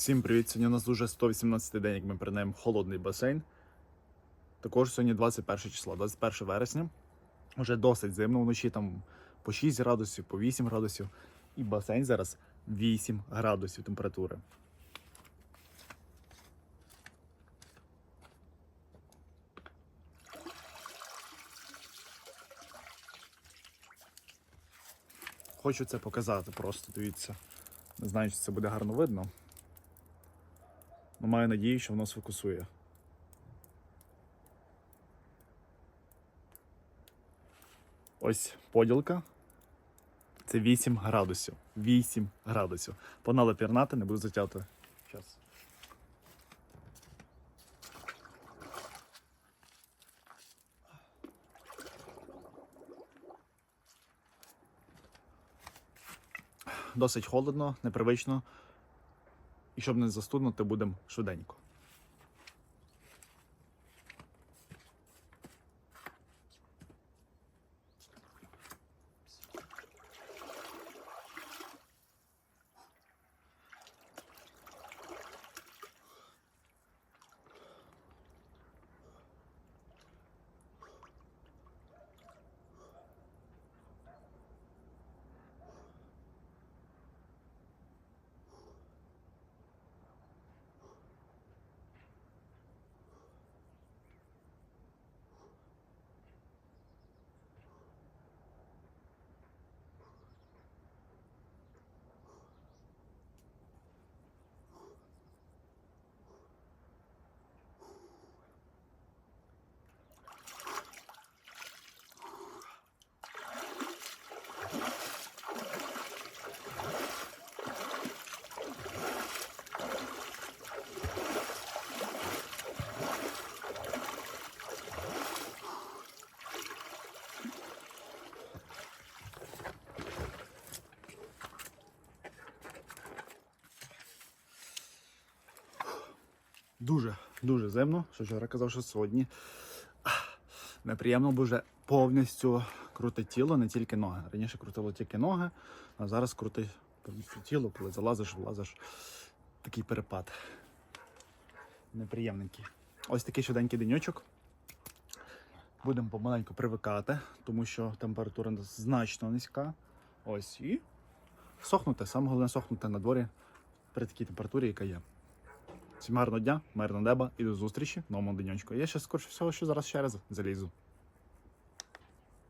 Всім привіт! Сьогодні у нас уже 118 день, як ми передаємо холодний басейн. Також сьогодні 21 число, 21 вересня. Уже досить зимно, вночі там по 6 градусів, по 8 градусів. І басейн зараз 8 градусів температури. Хочу це показати просто, дивіться. Не знаю, чи це буде гарно видно. Ну, маю надію, що воно сфокусує. Ось поділка. Це 8 градусів. 8 градусів. Погнали пірнати, не буду затягувати час. Досить холодно, непривично. І щоб не застуднути, будемо швиденько. Дуже, дуже зимно, що вчора казав, що сьогодні. Неприємно, бо вже повністю крутить тіло, не тільки ноги. Раніше крутило тільки ноги, а зараз крутить повністю тіло, коли залазиш, влазиш. Такий перепад. Неприємненький. Ось такий щоденький денечок. Будемо помаленьку привикати, тому що температура значно низька. Ось і сохнути. Саме головне сохнути на дворі при такій температурі, яка є. Всім гарного дня, мирного неба і до зустрічі в новому денечку. Я ще скорше всього, що зараз ще раз залізу.